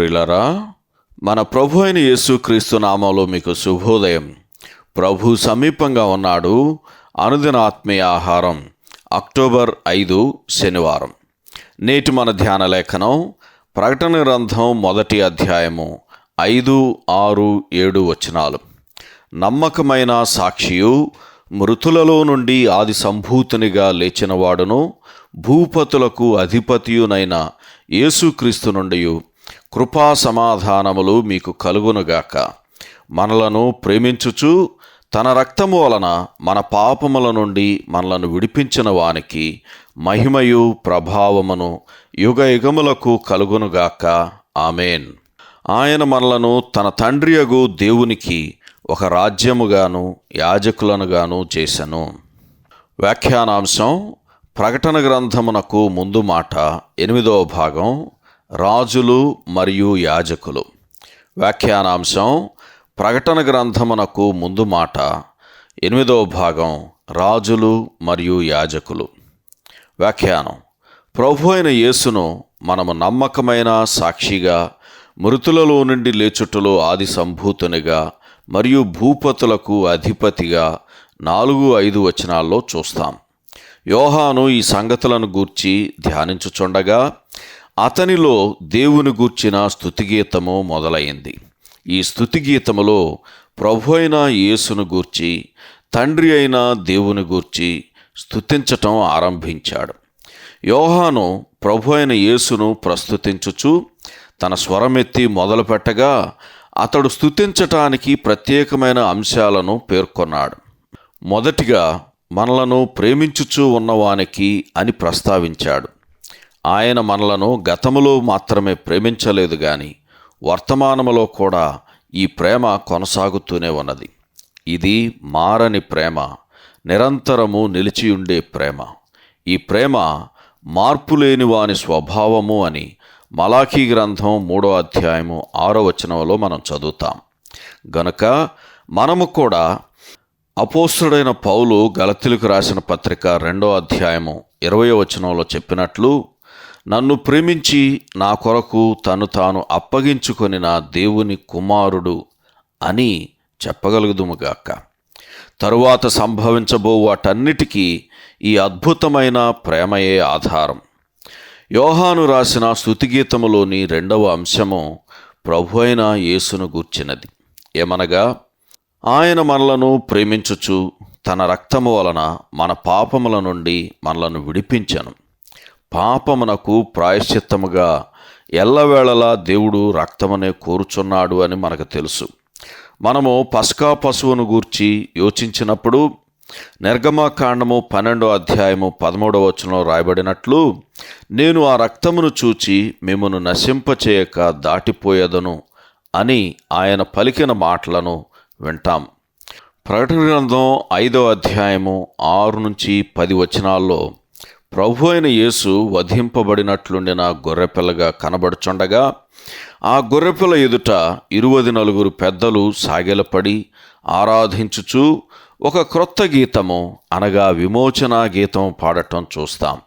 ప్రిలరా మన ప్రభు అయిన యేసుక్రీస్తు నామంలో మీకు శుభోదయం. ప్రభు సమీపంగా ఉన్నాడు. అనుదిన ఆత్మీయ ఆహారం అక్టోబర్ ఐదు శనివారం. నేటి మన ధ్యాన లేఖనం ప్రకటన గ్రంథం మొదటి అధ్యాయము ఐదు ఆరు ఏడు వచనాలు. నమ్మకమైన సాక్షియు మృతులలో నుండి ఆది సంభూతునిగా లేచినవాడును భూపతులకు అధిపతియునైన యేసుక్రీస్తు నుండి కృపా సమాధానములు మీకు కలుగునుగాక. మనలను ప్రేమించుచు తన రక్తము వలన మన పాపముల నుండి మనలను విడిపించిన వానికి మహిమయు ప్రభావమును యుగ యుగములకు కలుగునుగాక. ఆమెన్. ఆయన మనలను తన తండ్రియగు దేవునికి ఒక రాజ్యముగాను యాజకులనుగాను చేశను వ్యాఖ్యానాంశం ప్రకటన గ్రంథమునకు ముందు మాట ఎనిమిదవ భాగం. రాజులు మరియు యాజకులు. వ్యాఖ్యానాంశం ప్రకటన గ్రంథమునకు ముందు మాట ఎనిమిదవ భాగం రాజులు మరియు యాజకులు. వ్యాఖ్యానం ప్రభు అయిన యేసును మనము నమ్మకమైన సాక్షిగా మృతులలో నుండి లేచుటలో ఆది సంభూతునిగా మరియు భూపతులకు అధిపతిగా నాలుగు ఐదు వచనాల్లో చూస్తాం. యోహాను ఈ సంగతులను గూర్చి ధ్యానించుచుండగా అతనిలో దేవుని గూర్చిన స్థుతిగీతము మొదలైంది. ఈ స్థుతిగీతములో ప్రభు అయిన యేసును గూర్చి తండ్రి అయిన దేవుని గూర్చి స్థుతించటం ఆరంభించాడు. యోహాను ప్రభు అయిన యేసును ప్రస్తుతించుచు తన స్వరమెత్తి మొదలుపెట్టగా అతడు స్థుతించటానికి ప్రత్యేకమైన అంశాలను పేర్కొన్నాడు. మొదటిగా మనలను ప్రేమించుచూ ఉన్నవానికి అని ప్రస్తావించాడు. ఆయన మనలను గతములో మాత్రమే ప్రేమించలేదు గాని వర్తమానములో కూడా ఈ ప్రేమ కొనసాగుతూనే ఉన్నది. ఇది మారని ప్రేమ నిరంతరము నిలిచియుండే ప్రేమ. ఈ ప్రేమ మార్పులేని వాని స్వభావము అని మలాఖీ గ్రంథం మూడో అధ్యాయము ఆరో వచనంలో మనం చదువుతాం. గనుక మనము కూడా అపోస్తుడైన పౌలు గలతీలకు రాసిన పత్రిక రెండో అధ్యాయము ఇరవయో వచనంలో చెప్పినట్లు నన్ను ప్రేమించి నా కొరకు తను తాను అప్పగించుకొని నా దేవుని కుమారుడు అని చెప్పగలుగుదుముగాక తరువాత సంభవించబో వాటన్నిటికీ ఈ అద్భుతమైన ప్రేమయే ఆధారం. యోహాను రాసిన శృతిగీతములోని రెండవ అంశము ప్రభు అయిన యేసును గూర్చినది. ఏమనగా ఆయన మనలను ప్రేమించుచు తన రక్తము వలన మన పాపముల నుండి మనలను విడిపించను. పాపమునకు ప్రాయశ్చిత్తముగా ఎల్లవేళలా దేవుడు రక్తమనే కోరుచున్నాడు అని మనకు తెలుసు. మనము పస్కా పశువును గూర్చి యోచించినప్పుడు నిర్గమాకాండము పన్నెండో అధ్యాయము పదమూడవ వచనంలో రాయబడినట్లు నేను ఆ రక్తమును చూచి మిమ్మను నశింపచేయక దాటిపోయేదను అని ఆయన పలికిన మాటలను వింటాం. ప్రకటన గ్రంథం ఐదో అధ్యాయము ఆరు నుంచి పది వచనాల్లో ప్రభు అయిన యేసు వధింపబడినట్లుండిన గొర్రెపిల్లగా కనబడుచుండగా ఆ గొర్రెపిల్ల ఎదుట ఇరువది నలుగురు పెద్దలు సాగిలపడి ఆరాధించుచు ఒక క్రొత్త గీతము అనగా విమోచన గీతం పాడటం చూస్తాం.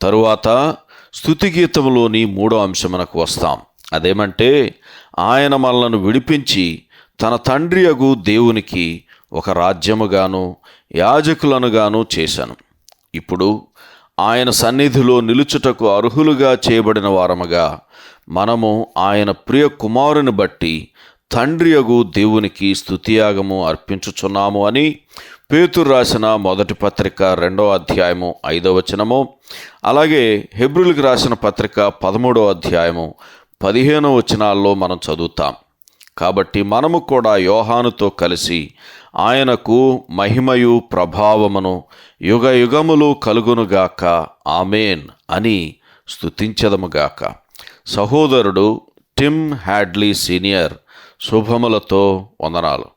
తరువాత స్థుతి గీతములోని మూడో అంశమునకు వస్తాం. అదేమంటే ఆయన మనలను విడిపించి తన తండ్రి అగు దేవునికి ఒక రాజ్యముగాను యాజకులనుగాను చేశాను. ఇప్పుడు ఆయన సన్నిధిలో నిలుచుటకు అర్హులుగా చేయబడిన వారముగా మనము ఆయన ప్రియ కుమారుని బట్టి తండ్రియగు దేవునికి స్తుతియాగము అర్పించుచున్నాము అని పేతురు రాసిన మొదటి పత్రిక రెండవ అధ్యాయము ఐదవ వచనము అలాగే హెబ్రులకు రాసిన పత్రిక పదమూడో అధ్యాయము పదిహేనో వచనాల్లో మనం చదువుతాం. కాబట్టి మనము కూడా యోహానుతో కలిసి ఆయనకు మహిమయు ప్రభావమును యుగ యుగములు కలుగునుగాక. ఆమెన్ అని స్థుతించదముగాక సహోదరుడు టిమ్ హ్యాడ్లీ సీనియర్ శుభములతో వందనాలు.